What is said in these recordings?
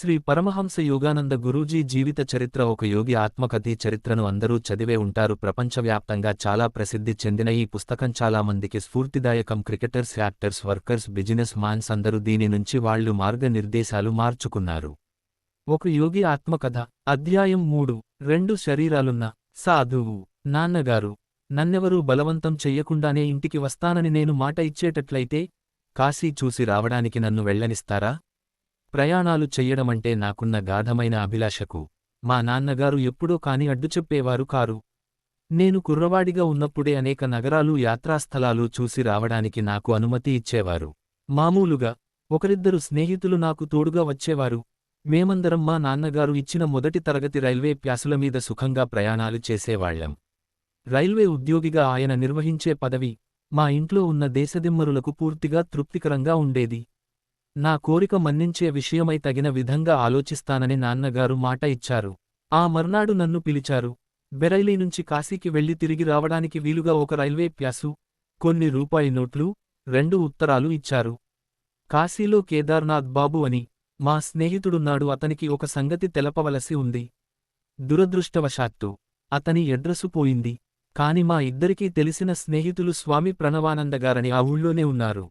శ్రీ పరమహంస యోగానంద గురూజీ జీవిత చరిత్ర ఒక యోగి ఆత్మకథీ చరిత్రను అందరూ చదివే ఉంటారు. ప్రపంచవ్యాప్తంగా చాలా ప్రసిద్ధి చెందిన ఈ పుస్తకం చాలా మందికి స్ఫూర్తిదాయకం. Cricketers actors workers business mans అందరూ దీని నుంచి వాళ్ళు మార్గనిర్దేశాలు మార్చుకున్నారు. ఒక యోగి ఆత్మకథ. అధ్యాయం మూడు. రెండు శరీరాలున్న సాధువు నాన్నగారు నన్నెవరూ బలవంతం చెయ్యకుండానే ఇంటికి వస్తానని నేను మాట ఇచ్చేటట్లయితే కాశీ చూసి రావడానికి నన్ను వెళ్ళనిస్తారా? ప్రయాణాలు చెయ్యడమంటే నాకున్న గాఢమైన అభిలాషకు మా నాన్నగారు ఎప్పుడో కాని అడ్డుచెప్పేవారు కారు. నేను కుర్రవాడిగా ఉన్నప్పుడే అనేక నగరాలు యాత్రాస్థలాలు చూసి రావడానికి నాకు అనుమతి ఇచ్చేవారు. మామూలుగా ఒకరిద్దరు స్నేహితులు నాకు తోడుగా వచ్చేవారు. మేమందరం మా నాన్నగారు ఇచ్చిన మొదటి తరగతి రైల్వే ప్యాసుల మీద సుఖంగా ప్రయాణాలు చేసేవాళ్ళం రైల్వే ఉద్యోగిగా ఆయన నిర్వహించే పదవి మా ఇంట్లో ఉన్న దేశదిమ్మరులకు పూర్తిగా తృప్తికరంగా ఉండేది. నా కోరిక మన్నించే విషయమై తగిన విధంగా ఆలోచిస్తానని నాన్నగారు మాట ఇచ్చారు. ఆ మర్నాడు నన్ను పిలిచారు. బెరైలీ నుంచి కాశీకి వెళ్ళి తిరిగి రావడానికి వీలుగా ఒక రైల్వే ప్యాసు కొన్ని రూపాయి నోట్లు రెండు ఉత్తరాలు ఇచ్చారు. కాశీలో కేదార్నాథ్ బాబు అని మా స్నేహితుడున్నాడు. అతనికి ఒక సంగతి తెలపవలసి ఉంది. దురదృష్టవశాత్తు అతని ఎడ్రసు పోయింది. కాని మా ఇద్దరికీ తెలిసిన స్నేహితులు స్వామి ప్రణవానందగారని ఆ ఊళ్ళోనే ఉన్నారు.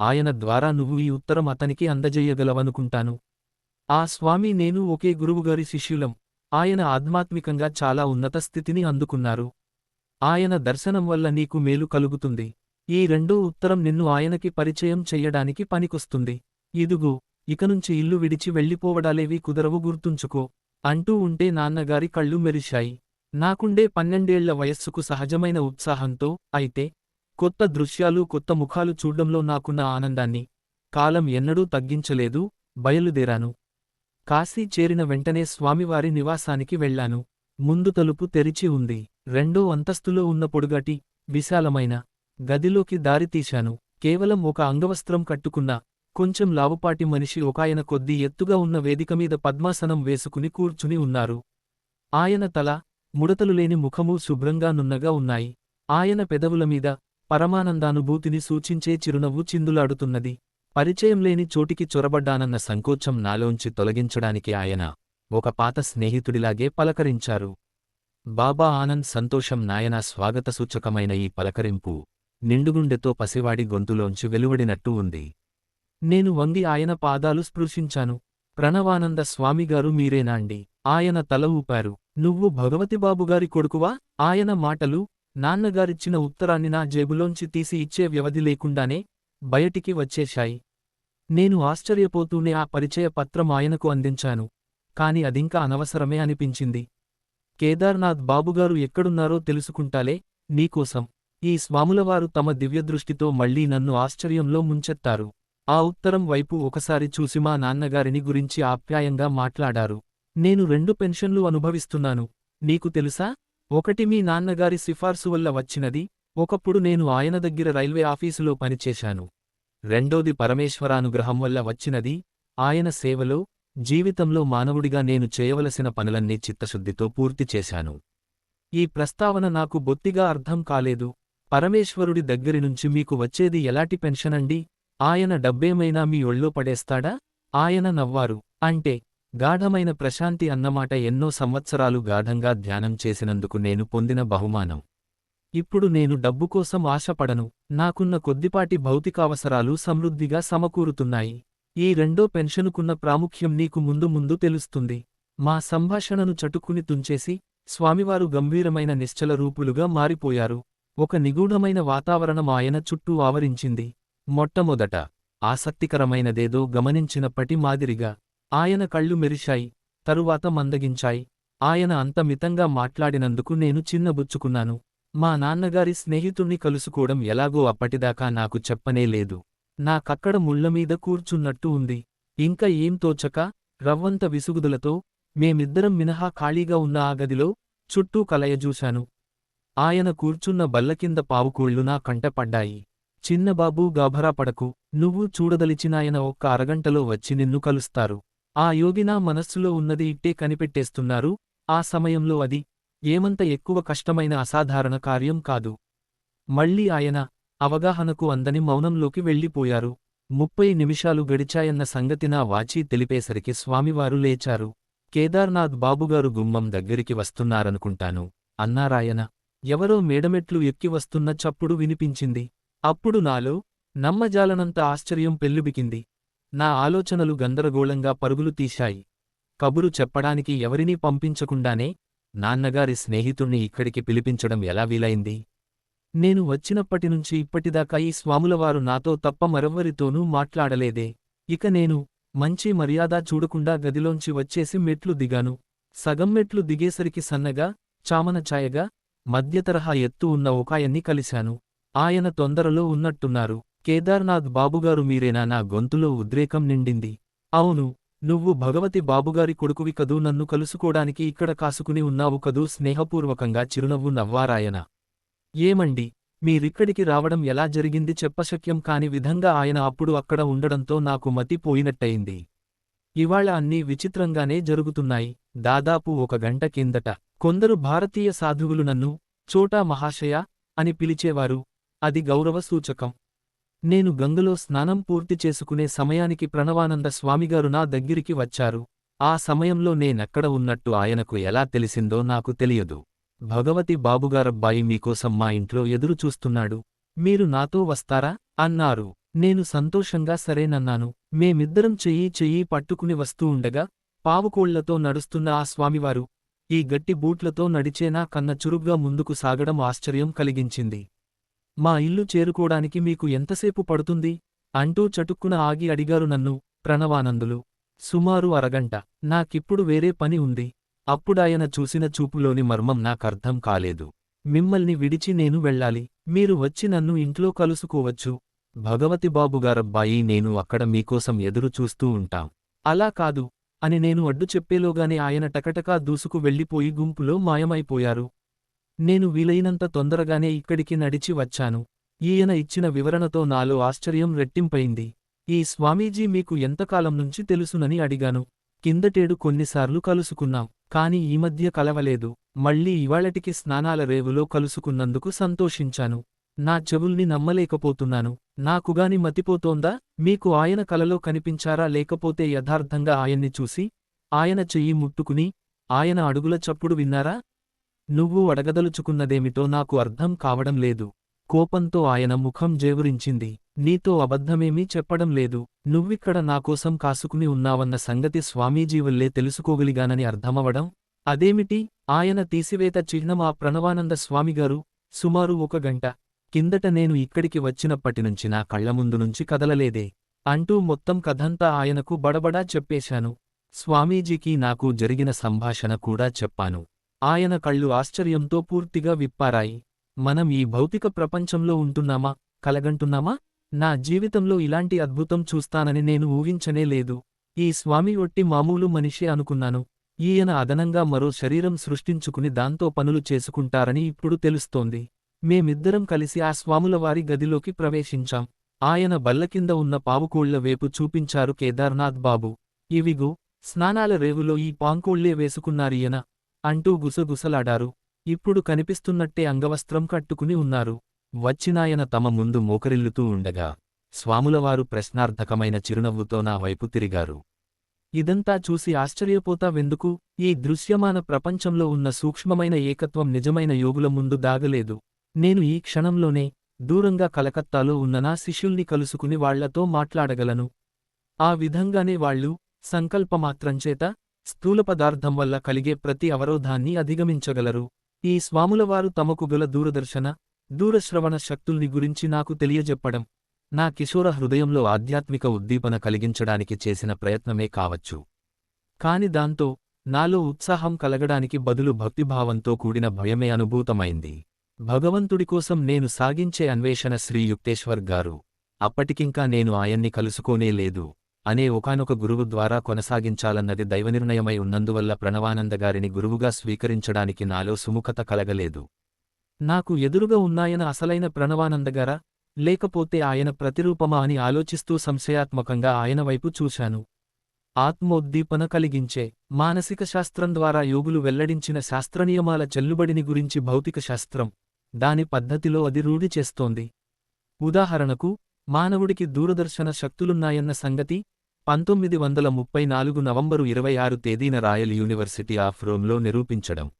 ఆయన ద్వారా నువ్వు ఈ ఉత్తరం అతనికి అందజేయగలవనుకుంటాను. ఆ స్వామి నేను ఒకే గురువుగారి శిష్యులం. ఆయన ఆధ్యాత్మికంగా చాలా ఉన్నత స్థితిని అందుకున్నారు. ఆయన దర్శనం వల్ల నీకు మేలు కలుగుతుంది. ఈ రెండో ఉత్తరం నిన్ను ఆయనకి పరిచయం చెయ్యడానికి పనికొస్తుంది. ఇదుగో ఇకనుంచి ఇల్లు విడిచి వెళ్ళిపోవడాలేవి కుదరవు గుర్తుంచుకో అంటూ ఉంటే నాన్నగారి కళ్ళు మెరిశాయి. నాకుండే పన్నెండేళ్ళ వయస్సుకు సహజమైన ఉత్సాహంతో అయితే కొత్త దృశ్యాలు కొత్త ముఖాలు చూడ్డంలో నాకున్న ఆనందాన్ని కాలం ఎన్నడూ తగ్గించలేదు బయలుదేరాను. కాశీ చేరిన వెంటనే స్వామివారి నివాసానికి వెళ్ళాను ముందు తలుపు తెరిచి ఉంది. రెండో అంతస్తులో ఉన్న పొడుగటి విశాలమైన గదిలోకి దారితీశాను కేవలం ఒక అంగవస్త్రం కట్టుకున్న కొంచెం లావుపాటి మనిషి ఒకాయన కొద్దీ ఎత్తుగా ఉన్న వేదికమీద పద్మాసనం వేసుకుని కూర్చుని ఉన్నారు. ఆయన తల ముడతలు లేని ముఖము శుభ్రంగా నున్నగా ఉన్నాయి. ఆయన పెదవులమీద పరమానందానుభూతిని సూచించే చిరునవ్వు చిందులాడుతున్నది. పరిచయం లేని చోటికి చొరబడ్డానన్న సంకోచం నాలోంచి తొలగించడానికి ఆయన ఒక పాత స్నేహితుడిలాగే పలకరించారు. బాబా ఆనంద్ సంతోషం నాయన స్వాగత సూచకమైన ఈ పలకరింపు నిండుగుండెతో పసివాడి గొంతులోంచి వెలువడినట్టు ఉంది. నేను వంగి ఆయన పాదాలు స్పృశించాను. ప్రణవానంద స్వామిగారు మీరేనాండి ఆయన తల ఊపారు. నువ్వు భగవతిబాబుగారి కొడుకువా? ఆయన మాటలు నాన్నగారిచ్చిన ఉత్తరాన్ని నా జేబులోంచి తీసి ఇచ్చే వ్యవధి లేకుండానే బయటికి వచ్చేశాయి. నేను ఆశ్చర్యపోతూనే ఆ పరిచయ పత్రం ఆయనకు అందించాను. కాని అదింకా అనవసరమే అనిపించింది. కేదార్నాథ్ బాబుగారు ఎక్కడున్నారో తెలుసుకుంటాలే నీకోసం. ఈ స్వాములవారు తమ దివ్యదృష్టితో మళ్ళీ నన్ను ఆశ్చర్యంలో ముంచెత్తారు. ఆ ఉత్తరం వైపు ఒకసారి చూసి మా నాన్నగారిని గురించి ఆప్యాయంగా మాట్లాడారు. నేను రెండు పెన్షన్లు అనుభవిస్తున్నాను. నీకు తెలుసా? ఒకటి మీ నాన్నగారి సిఫార్సు వల్ల వచ్చినది ఒకప్పుడు నేను ఆయన దగ్గర రైల్వే ఆఫీసులో పనిచేశాను. రెండోది పరమేశ్వరానుగ్రహం వల్ల వచ్చినది ఆయన సేవలో జీవితంలో మానవుడిగా నేను చేయవలసిన పనులన్నీ చిత్తశుద్ధితో పూర్తి చేశాను. ఈ ప్రస్తావన నాకు బొత్తిగా అర్థం కాలేదు. పరమేశ్వరుడి దగ్గరి నుంచి మీకు వచ్చేది ఎలాంటి పెన్షనండి ఆయన డబ్బేమైనా మీ ఒళ్ళో పడేస్తాడా? ఆయన నవ్వారు. అంటే గాఢమైన ప్రశాంతి అన్నమాట ఎన్నో సంవత్సరాలు గాఢంగా ధ్యానం చేసినందుకు నేను పొందిన బహుమానం. ఇప్పుడు నేను డబ్బు కోసం ఆశపడను నాకున్న కొద్దిపాటి భౌతికావసరాలు సమృద్ధిగా సమకూరుతున్నాయి. ఈ రెండో పెన్షనుకున్న ప్రాముఖ్యం నీకు ముందు ముందు తెలుస్తుంది. మా సంభాషణను చటుకుని తుంచేసి స్వామివారు గంభీరమైన నిశ్చల రూపులుగా మారిపోయారు. ఒక నిగూఢమైన వాతావరణం ఆయన చుట్టూ ఆవరించింది. మొట్టమొదట ఆసక్తికరమైనదేదో గమనించినప్పటి మాదిరిగా ఆయన కళ్ళు మెరిశాయి తరువాత మందగించాయి. ఆయన అంత మితంగా మాట్లాడినందుకు నేను చిన్నబుచ్చుకున్నాను మా నాన్నగారి స్నేహితుణ్ణి కలుసుకోవడం ఎలాగో అప్పటిదాకా నాకు చెప్పనే లేదు. నాకక్కడ ముళ్ళమీద కూర్చున్నట్టు ఉంది. ఇంక ఏం తోచక రవ్వంత విసుగుదలతో మేమిద్దరం మినహా ఖాళీగా ఉన్న ఆ గదిలో చుట్టూ కలయజూశాను. ఆయన కూర్చున్న బల్లకింద పావుకోళ్ళు నా కంటపడ్డాయి చిన్నబాబూ గాభరా పడకు నువ్వు చూడదలిచినాయన ఒక్క అరగంటలో వచ్చి నిన్ను కలుస్తారు. ఆ యోగి నా మనస్సులో ఉన్నది ఇట్టే కనిపెట్టేస్తున్నారు ఆ సమయంలో అది ఏమంత ఎక్కువ కష్టమైన అసాధారణ కార్యం కాదు. మళ్ళీ ఆయన అవగాహనకు అందని మౌనంలోకి వెళ్ళిపోయారు. ముప్పై నిమిషాలు గడిచాయన్న సంగతి నా వాచి తెలిపేసరికి స్వామివారు లేచారు. కేదార్నాథ్ బాబుగారు గుమ్మం దగ్గరికి వస్తున్నారనుకుంటాను. అన్నారాయన ఎవరో మేడమెట్లు ఎక్కి వస్తున్న చప్పుడు వినిపించింది. అప్పుడు నాలో నమ్మజాలనంత ఆశ్చర్యం పెల్లుబికింది. నా ఆలోచనలు గందరగోళంగా పరుగులు తీశాయి. కబురు చెప్పడానికి ఎవరినీ పంపించకుండానే నాన్నగారి స్నేహితుణ్ణి ఇక్కడికి పిలిపించడం ఎలా వీలైంది? నేను వచ్చినప్పటినుంచి ఇప్పటిదాకా ఈ స్వాములవారు నాతో తప్ప మరెవ్వరితోనూ మాట్లాడలేదే. ఇక నేను మంచి మర్యాద చూడకుండా గదిలోంచి వచ్చేసి మెట్లు దిగాను. సగం మెట్లు దిగేసరికి సన్నగా చామన ఛాయగా మధ్యతరహా ఎత్తు ఉన్న ఒకాయన్ని కలిశాను. ఆయన తొందరలో ఉన్నట్టున్నారు. కేదార్నాథ్ బాబుగారు మీరేనా? నా గొంతులో ఉద్రేకం నిండింది. అవును నువ్వు భగవతి బాబుగారి కొడుకువి కదూ? నన్ను కలుసుకోడానికి ఇక్కడ కాసుకుని ఉన్నావు కదూ? స్నేహపూర్వకంగా చిరునవ్వు నవ్వారాయన. ఏమండి మీరిక్కడికి రావడం ఎలా జరిగింది? చెప్పశక్యం కాని విధంగా ఆయన అప్పుడు అక్కడ ఉండడంతో నాకు మతి పోయినట్టయింది. ఇవాళ అన్నీ విచిత్రంగానే జరుగుతున్నాయి. దాదాపు ఒక గంట కిందట. కొందరు భారతీయ సాధువులు నన్ను చోటా మహాశయ అని పిలిచేవారు. అది గౌరవ సూచకం. నేను గంగలో స్నానం పూర్తి చేసుకునే సమయానికి ప్రణవానంద స్వామిగారు నా దగ్గరికి వచ్చారు. ఆ సమయంలో నేనెక్కడ ఉన్నట్టు ఆయనకు ఎలా తెలిసిందో నాకు తెలియదు. భగవతి బాబుగారబ్బాయి మీకోసం మా ఇంట్లో ఎదురు చూస్తున్నాడు. మీరు నాతో వస్తారా? అన్నారు. నేను సంతోషంగా సరేనన్నాను. మేమిద్దరం చెయ్యి చెయ్యి పట్టుకుని వస్తూ ఉండగా పావుకోళ్ళతో నడుస్తున్న ఆ స్వామివారు ఈ గట్టి బూట్లతో నడిచేనా కన్న చురుగ్గా ముందుకు సాగడం ఆశ్చర్యం కలిగించింది. మా ఇల్లు చేరుకోడానికి మీకు ఎంతసేపు పడుతుంది? అంటూ చటుక్కున ఆగి అడిగారు నన్ను ప్రణవానందులు. సుమారు అరగంట. నాకిప్పుడు వేరే పని ఉంది. అప్పుడాయన చూసిన చూపులోని మర్మం నాకర్థం కాలేదు. మిమ్మల్ని విడిచి నేను వెళ్ళాలి. మీరు వచ్చి నన్ను ఇంట్లో కలుసుకోవచ్చు. భగవతి బాబుగారబ్బాయి నేను అక్కడ మీకోసం ఎదురు చూస్తూ ఉంటాం. అలా కాదు. అని నేను అడ్డు చెప్పేలోగానే ఆయన టకటకా దూసుకు వెళ్ళిపోయి గుంపులో మాయమైపోయారు. నేను వీలైనంత తొందరగానే ఇక్కడికి నడిచి వచ్చాను. ఈయన ఇచ్చిన వివరణతో నాలో ఆశ్చర్యం రెట్టింపయింది ఈ స్వామీజీ మీకు ఎంతకాలం నుంచి తెలుసునని అడిగాను. కిందటేడు కొన్నిసార్లు కలుసుకున్నాం కాని ఈ మధ్య కలవలేదు. మళ్ళీ ఇవాళటికి స్నానాల రేవులో కలుసుకున్నందుకు సంతోషించాను. నా చెవుల్ని నమ్మలేకపోతున్నాను. నాకుగాని మతిపోతోందా? మీకు ఆయన కలలో కనిపించారా లేకపోతే యథార్థంగా ఆయన్ని చూసి ఆయన చెయ్యి ముట్టుకుని ఆయన అడుగుల చప్పుడు విన్నారా? నువ్వు అడగదలుచుకున్నదేమిటో నాకు అర్థం కావడం లేదు. కోపంతో ఆయన ముఖం జేవురించింది. నీతో అబద్ధమేమీ చెప్పడం లేదు. నువ్విక్కడ నాకోసం కాసుకుని ఉన్నావన్న సంగతి స్వామీజీవుల్లే తెలుసుకోగలిగానని అర్థమవడం? అదేమిటి? ఆయన తీసివేత చిహ్నం ఆ ప్రణవానంద స్వామిగారు? సుమారు ఒక గంట. కిందట నేను ఇక్కడికి వచ్చినప్పటినుంచి నా కళ్ళ నుంచి కదలలేదే. అంటూ మొత్తం కథంతా ఆయనకు బడబడా చెప్పేశాను. స్వామీజీకి నాకు జరిగిన సంభాషణ కూడా చెప్పాను. ఆయన కళ్ళు ఆశ్చర్యంతో పూర్తిగా విప్పారాయి. మనం ఈ భౌతిక ప్రపంచంలో ఉంటున్నామా? కలగంటున్నామా? నా జీవితంలో ఇలాంటి అద్భుతం చూస్తానని నేను ఊహించనే లేదు. ఈ స్వామి ఒట్టి మామూలు మనిషే అనుకున్నాను. ఈయన అదనంగా మరో శరీరం సృష్టించుకుని దాంతో పనులు చేసుకుంటారని ఇప్పుడు తెలుస్తోంది. మేమిద్దరం కలిసి ఆ స్వాములవారి గదిలోకి ప్రవేశించాం. ఆయన బల్లకింద ఉన్న పావుకోళ్ళ వేపు చూపించారు కేదార్నాథ్ బాబు. ఇవిగో స్నానాల రేవులో ఈ పాంకోళ్ళే వేసుకున్నారీయన. అంటూ గుసగుసలాడారు. ఇప్పుడు కనిపిస్తున్నట్టే అంగవస్త్రం కట్టుకుని ఉన్నారు. వచ్చినాయన తమ ముందు మోకరిల్లుతూ ఉండగా స్వాములవారు ప్రశ్నార్థకమైన చిరునవ్వుతో నా వైపు తిరిగారు. ఇదంతా చూసి ఆశ్చర్యపోతా వెందుకు ఈ దృశ్యమాన ప్రపంచంలో ఉన్న సూక్ష్మమైన ఏకత్వం నిజమైన యోగుల ముందు దాగలేదు. నేను ఈ క్షణంలోనే దూరంగా కలకత్తాలో ఉన్న నా శిష్యుల్ని కలుసుకుని వాళ్ళతో మాట్లాడగలను. ఆ విధంగానే వాళ్ళు సంకల్పమాత్రంచేత స్థూల పదార్థం వల్ల కలిగే ప్రతి అవరోధాన్ని అధిగమించగలరు. ఈ స్వాములవారు తమకు గల దూరదర్శన దూరశ్రవణ శక్తుల్ని గురించి నాకు తెలియజెప్పడం నా కిశోర హృదయంలో ఆధ్యాత్మిక ఉద్దీపన కలిగించడానికి చేసిన ప్రయత్నమే కావచ్చు. కాని దాంతో నాలో ఉత్సాహం కలగడానికి బదులు భక్తిభావంతో కూడిన భయమే అనుభూతమైంది. భగవంతుడి కోసం నేను సాగించే అన్వేషణ శ్రీ యుక్తేశ్వర్ గారు అప్పటికింకా నేను ఆయన్ని కలుసుకోనే లేదు. అనే ఒకానొక గురువు ద్వారా కొనసాగించాలన్నది దైవనిర్ణయమై ఉన్నందువల్ల ప్రణవానందగారిని గురువుగా స్వీకరించడానికి నాలో సుముఖత కలగలేదు. నాకు ఎదురుగా ఉన్నాయన అసలైన ప్రణవానందగారా? లేకపోతే ఆయన ప్రతిరూపమా అని ఆలోచిస్తూ సంశయాత్మకంగా ఆయన వైపు చూశాను. ఆత్మోద్దీపన కలిగించే మానసిక శాస్త్రం ద్వారా యోగులు వెల్లడించిన శాస్త్రనియమాల చెల్లుబడిని గురించి భౌతిక శాస్త్రం దాని పద్ధతిలో అది రూఢి చేస్తోంది. ఉదాహరణకు మానవుడికి దూరదర్శన శక్తులున్నాయన్న సంగతి పంతొమ్మిది వందల ముప్పై నాలుగు నవంబరు ఇరవై ఆరు తేదీన రాయల్ యూనివర్సిటీ ఆఫ్ రోమ్లో నిరూపించడం.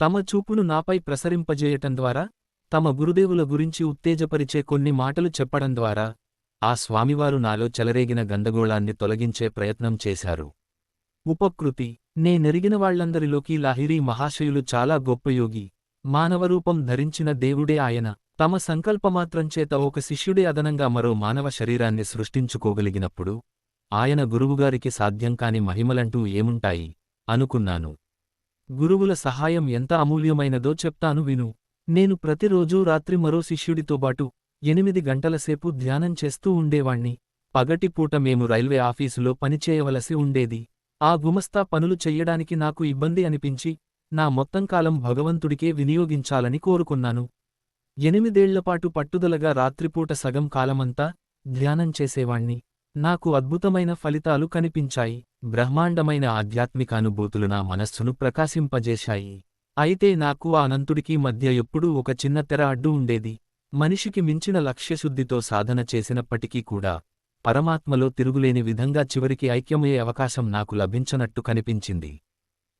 తమ చూపును నాపై ప్రసరింపజేయటం ద్వారా తమ గురుదేవుల గురించి ఉత్తేజపరిచే కొన్ని మాటలు చెప్పడం ద్వారా ఆ స్వామివారు నాలో చెలరేగిన గందగోళాన్ని తొలగించే ప్రయత్నం చేశారు. ఉపకృతి నేనెరిగిన వాళ్ళందరిలోకి లాహిరీ మహాశయులు చాలా గొప్ప యోగి మానవరూపం ధరించిన దేవుడే ఆయన తమ సంకల్పమాత్రం చేత ఒక శిష్యుడే అదనంగా మరో మానవ శరీరాన్ని సృష్టించుకోగలిగినప్పుడు ఆయన గురువుగారికి సాధ్యం కాని మహిమలంటూ ఏముంటాయి? అనుకున్నాను. గురువుల సహాయం ఎంత అమూల్యమైనదో చెప్తాను విను. నేను ప్రతిరోజూ రాత్రి మరో శిష్యుడితోబాటు ఎనిమిది గంటలసేపు ధ్యానం చేస్తూ ఉండేవాణ్ణి. పగటిపూట మేము రైల్వే ఆఫీసులో పనిచేయవలసి ఉండేది. ఆ గుమస్తా పనులు చెయ్యడానికి నాకు ఇబ్బంది అనిపించి నా మొత్తం కాలం భగవంతుడికే వినియోగించాలని కోరుకున్నాను. ఎనిమిదేళ్ళపాటు పట్టుదలగా రాత్రిపూట సగం కాలమంతా ధ్యానం చేసేవాణ్ణి. నాకు అద్భుతమైన ఫలితాలు కనిపించాయి. బ్రహ్మాండమైన ఆధ్యాత్మిక అనుభూతులు నా మనస్సును ప్రకాశింపజేశాయి. అయితే నాకు ఆ అనంతుడికి మధ్య ఎప్పుడూ ఒక చిన్న తెర అడ్డు ఉండేది. మనిషికి మించిన లక్ష్యశుద్ధితో సాధన చేసినప్పటికీ కూడా పరమాత్మలో తిరుగులేని విధంగా చివరికి ఐక్యమయ్యే అవకాశం నాకు లభించనట్టు కనిపించింది.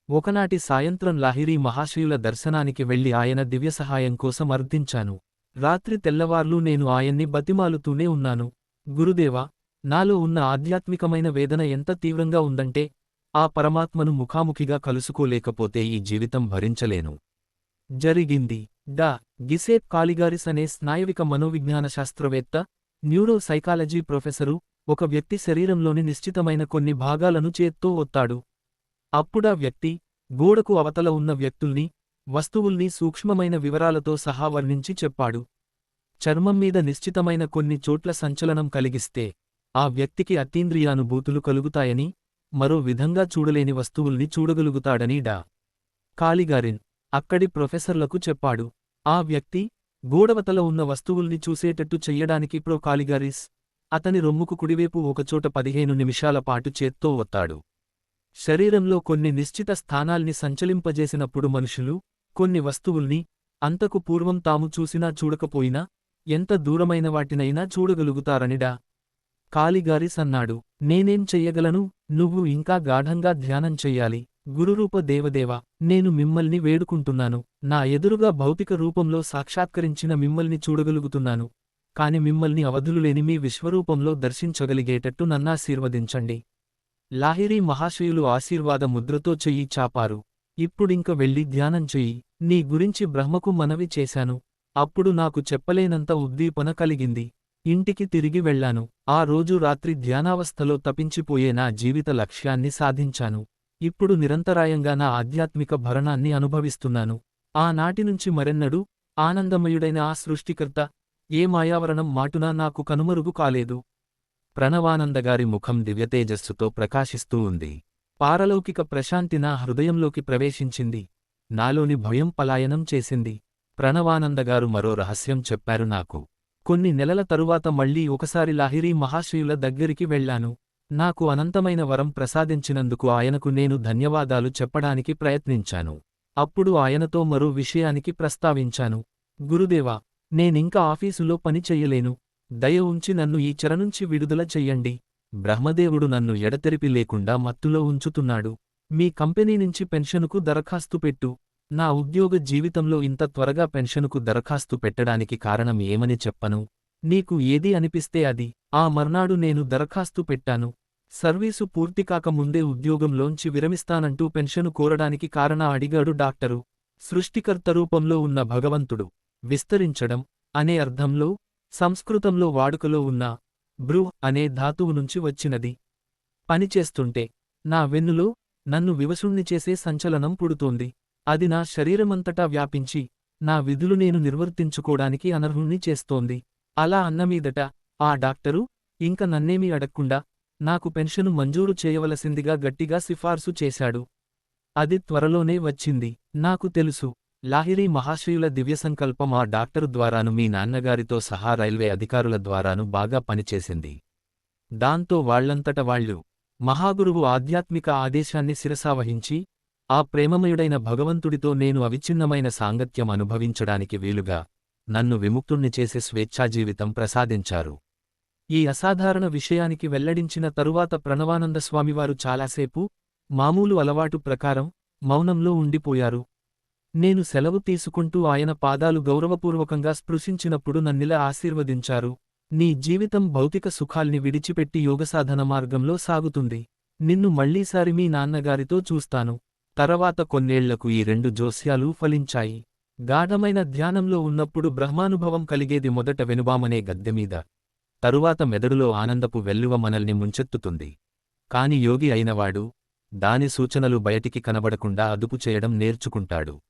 ఒకనాటి సాయంత్రం లాహిరీ మహాశయుల దర్శనానికి వెళ్ళి ఆయన దివ్యసహాయం కోసం అర్థించాను రాత్రి తెల్లవార్లూ నేను ఆయన్ని బతిమాలుతూనే ఉన్నాను. గురుదేవా నాలో ఉన్న ఆధ్యాత్మికమైన వేదన ఎంత తీవ్రంగా ఉందంటే ఆ పరమాత్మను ముఖాముఖిగా కలుసుకోలేకపోతే ఈ జీవితం భరించలేను. జరిగింది. డా. గిసేప్ కాలిగారిస్ అనే స్నాయవిక మనోవిజ్ఞాన శాస్త్రవేత్త న్యూరో సైకాలజీ ప్రొఫెసరు ఒక వ్యక్తి శరీరంలోని నిశ్చితమైన కొన్ని భాగాలను చేత్తో ఒత్తాడు. అప్పుడా వ్యక్తి గోడకు అవతల ఉన్న వ్యక్తుల్ని వస్తువుల్ని సూక్ష్మమైన వివరాలతో సహా వర్ణించి చెప్పాడు. చర్మం మీద నిశ్చితమైన కొన్ని చోట్ల సంచలనం కలిగిస్తే ఆ వ్యక్తికి అతీంద్రియానుభూతులు కలుగుతాయని మరో విధంగా చూడలేని వస్తువుల్ని చూడగలుగుతాడని డా. కాలిగారిన్ అక్కడి ప్రొఫెసర్లకు చెప్పాడు. ఆ వ్యక్తి గోడవతల ఉన్న వస్తువుల్ని చూసేటట్టు చెయ్యడానికి ప్రో కాలిగారిస్ అతని రొమ్ముకు కుడివైపు ఒకచోట పదిహేను నిమిషాల పాటు చేత్తో ఒత్తాడు. శరీరంలో కొన్ని నిశ్చిత స్థానాల్ని సంచలింపజేసినప్పుడు మనుషులు కొన్ని వస్తువుల్ని అంతకు పూర్వం తాము చూసినా చూడకపోయినా ఎంత దూరమైన వాటినైనా చూడగలుగుతారనిడా కాళిగారి సన్నాడు. నేనేం చెయ్యగలను? నువ్వు ఇంకా గాఢంగా ధ్యానం చెయ్యాలి. గురురూప దేవదేవ నేను మిమ్మల్ని వేడుకుంటున్నాను. నా ఎదురుగా భౌతిక రూపంలో సాక్షాత్కరించిన మిమ్మల్ని చూడగలుగుతున్నాను. కాని మిమ్మల్ని అవధులులేని మీ విశ్వరూపంలో దర్శించగలిగేటట్టు నన్నాశీర్వదించండి లాహిరీ మహాశయులు ఆశీర్వాద ముద్రతో చెయ్యి చాపారు. ఇప్పుడింక వెళ్ళి ధ్యానం చెయ్యి. నీ గురించి బ్రహ్మకు మనవి చేశాను. అప్పుడు నాకు చెప్పలేనంత ఉద్దీపన కలిగింది. ఇంటికి తిరిగి వెళ్ళాను ఆ రోజు రాత్రి ధ్యానావస్థలో తపించిపోయే నా జీవిత లక్ష్యాన్ని సాధించాను. ఇప్పుడు నిరంతరాయంగా నా ఆధ్యాత్మిక భరణాన్ని అనుభవిస్తున్నాను. ఆనాటినుంచి మరెన్నడూ ఆనందమయుడైన ఆ సృష్టికర్త ఏ మాయావరణం మాటునా నాకు కనుమరుగు కాలేదు. ప్రణవానందగారి ముఖం దివ్యతేజస్సుతో ప్రకాశిస్తూ ఉంది. పారలౌకిక ప్రశాంతి నా హృదయంలోకి ప్రవేశించింది. నాలోని భయం పలాయనం చేసింది. ప్రణవానందగారు మరో రహస్యం చెప్పారు నాకు. కొన్ని నెలల తరువాత మళ్ళీ ఒకసారి లాహిరీ మహాశయుల దగ్గరికి వెళ్ళాను నాకు అనంతమైన వరం ప్రసాదించినందుకు ఆయనకు నేను ధన్యవాదాలు చెప్పడానికి ప్రయత్నించాను. అప్పుడు ఆయనతో మరో విషయానికి ప్రస్తావించాను. గురుదేవా నేనింక ఆఫీసులో పని చెయ్యలేను దయ ఉంచి నన్ను ఈ చెరనుంచి విడుదల చెయ్యండి. బ్రహ్మదేవుడు నన్ను ఎడతెరిపి లేకుండా మత్తులో ఉంచుతున్నాడు. మీ కంపెనీ నుంచి పెన్షనుకు దరఖాస్తు పెట్టు. నా ఉద్యోగ జీవితంలో ఇంత త్వరగా పెన్షనుకు దరఖాస్తు పెట్టడానికి కారణం ఏమని చెప్పను? నీకు ఏది అనిపిస్తే అది. ఆ మర్నాడు నేను దరఖాస్తు పెట్టాను. సర్వీసు పూర్తికాక ముందే ఉద్యోగంలోంచి విరమిస్తానంటూ పెన్షను కోరడానికి కారణ అడిగాడు డాక్టరు. సృష్టికర్త రూపంలో ఉన్న భగవంతుడు. విస్తరించడం అనే అర్థంలో సంస్కృతంలో వాడుకలో ఉన్న బ్రూ అనే ధాతువు నుంచి వచ్చినది. పనిచేస్తుంటే నా వెన్నులో నన్ను వివసుణ్ణి చేసే సంచలనం పుడుతోంది. అది నా శరీరమంతటా వ్యాపించి నా విధులు నేను నిర్వర్తించుకోడానికి అనర్హుణ్ణి చేస్తోంది. అలా అన్నమీదట ఆ డాక్టరు ఇంక నన్నేమీ అడక్కుండా నాకు పెన్షను మంజూరు చేయవలసిందిగా గట్టిగా సిఫార్సు చేశాడు. అది త్వరలోనే వచ్చింది. నాకు తెలుసు. లాహిరీ మహాశయుల దివ్యసంకల్పం ఆ డాక్టరు ద్వారాను మీ నాన్నగారితో సహా రైల్వే అధికారుల ద్వారాను బాగా పనిచేసింది. దాంతో వాళ్ళంతట వాళ్ళు మహాగురువు ఆధ్యాత్మిక ఆదేశాన్ని శిరసావహించి ఆ ప్రేమమయుడైన భగవంతుడితో నేను అవిచ్ఛిన్నమైన సాంగత్యం అనుభవించడానికి వీలుగా నన్ను విముక్తుణ్ణి చేసే స్వేచ్ఛాజీవితం ప్రసాదించారు. ఈ అసాధారణ విషయానికి వెల్లడించిన తరువాత ప్రణవానంద స్వామివారు చాలాసేపు మామూలు అలవాటు ప్రకారం మౌనంలో ఉండిపోయారు. నేను సెలవు తీసుకుంటూ ఆయన పాదాలు గౌరవపూర్వకంగా స్పృశించినప్పుడు నన్నిలా ఆశీర్వదించారు. నీ జీవితం భౌతిక సుఖాల్ని విడిచిపెట్టి యోగసాధన మార్గంలో సాగుతుంది. నిన్ను మళ్ళీసారి మీ నాన్నగారితో చూస్తాను. తర్వాత కొన్నేళ్ళకు ఈ రెండు జోస్యాలు ఫలించాయి. గాఢమైన ధ్యానంలో ఉన్నప్పుడు బ్రహ్మానుభవం కలిగేది మొదట వెనుబామనే గద్దెమీద తరువాత మెదడులో ఆనందపు వెల్లువ మనల్ని ముంచెత్తుతుంది. కాని యోగి అయినవాడు దాని సూచనలు బయటికి కనబడకుండా అదుపు చేయడం నేర్చుకుంటాడు.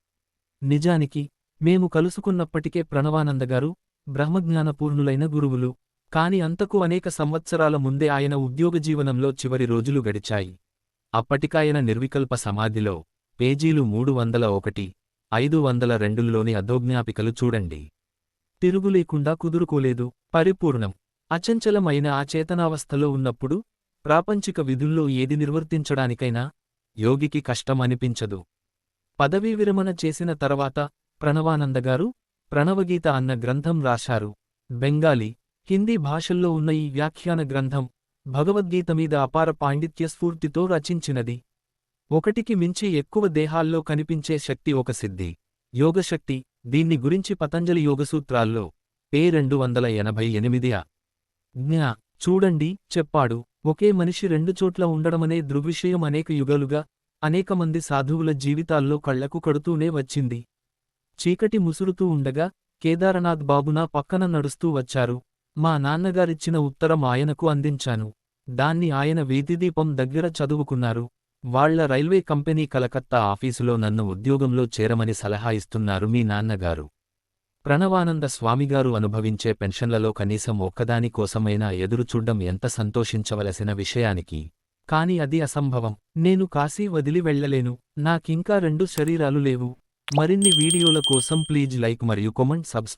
నిజానికి మేము కలుసుకున్నప్పటికే ప్రణవానందగారు బ్రహ్మజ్ఞానపూర్ణులైన గురువులు. కాని అంతకు అనేక సంవత్సరాల ముందే ఆయన ఉద్యోగ జీవనంలో చివరి రోజులు గడిచాయి. అప్పటికాయన నిర్వికల్ప సమాధిలో పేజీలు మూడు వందల ఒకటి ఐదు వందల రెండుల్లోని అధోజ్ఞాపికలు చూడండి. తిరుగులేకుండా కుదురుకోలేదు. పరిపూర్ణం. అచంచలమైన ఆ చేతనావస్థలో ఉన్నప్పుడు ప్రాపంచిక విధుల్లో ఏది నిర్వర్తించడానికైనా యోగికి కష్టం అనిపించదు పదవీ విరమణ చేసిన తర్వాత ప్రణవానందగారు ప్రణవగీత అన్న గ్రంథం రాశారు. బెంగాలీ హిందీ భాషల్లో ఉన్న ఈ వ్యాఖ్యాన గ్రంథం భగవద్గీత మీద అపార పాండిత్య స్ఫూర్తితో రచించినది. ఒకటికి మించి ఎక్కువ దేహాల్లో కనిపించే శక్తి ఒక సిద్ధి. యోగశక్తి దీన్ని గురించి పతంజలి యోగసూత్రాల్లో పే రెండు వందల ఎనభై ఎనిమిది ఆ. జ్ఞా చూడండి చెప్పాడు ఒకే మనిషి రెండు చోట్ల ఉండడమనే దృగ్విషయం అనేక యుగాలుగా అనేకమంది సాధువుల జీవితాల్లో కళ్ళకు కడుతూనే వచ్చింది. చీకటి ముసురుతూ ఉండగా కేదారనాథ్ బాబు నా పక్కన నడుస్తూ వచ్చారు. మా నాన్నగారిచ్చిన ఉత్తరం ఆయనకు అందించాను. దాన్ని ఆయన వీధిదీపం దగ్గర చదువుకున్నారు. వాళ్ళ రైల్వే కంపెనీ కలకత్తా ఆఫీసులో నన్ను ఉద్యోగంలో చేరమని సలహా ఇస్తున్నారు మీ నాన్నగారు. ప్రణవానంద స్వామిగారు అనుభవించే పెన్షన్లలో కనీసం ఒక్కదాని కోసమైనా ఎదురుచూడ్డం ఎంత సంతోషించవలసిన విషయానికి కాని అది అసంభవం. నేను కాశీ వదిలి వెళ్ళలేను. నాకింకా రెండు శరీరాలు లేవు. మరిన్ని వీడియోల కోసం ప్లీజ్ లైక్ మరియు కామెంట్ సబ్స్క్రైబ్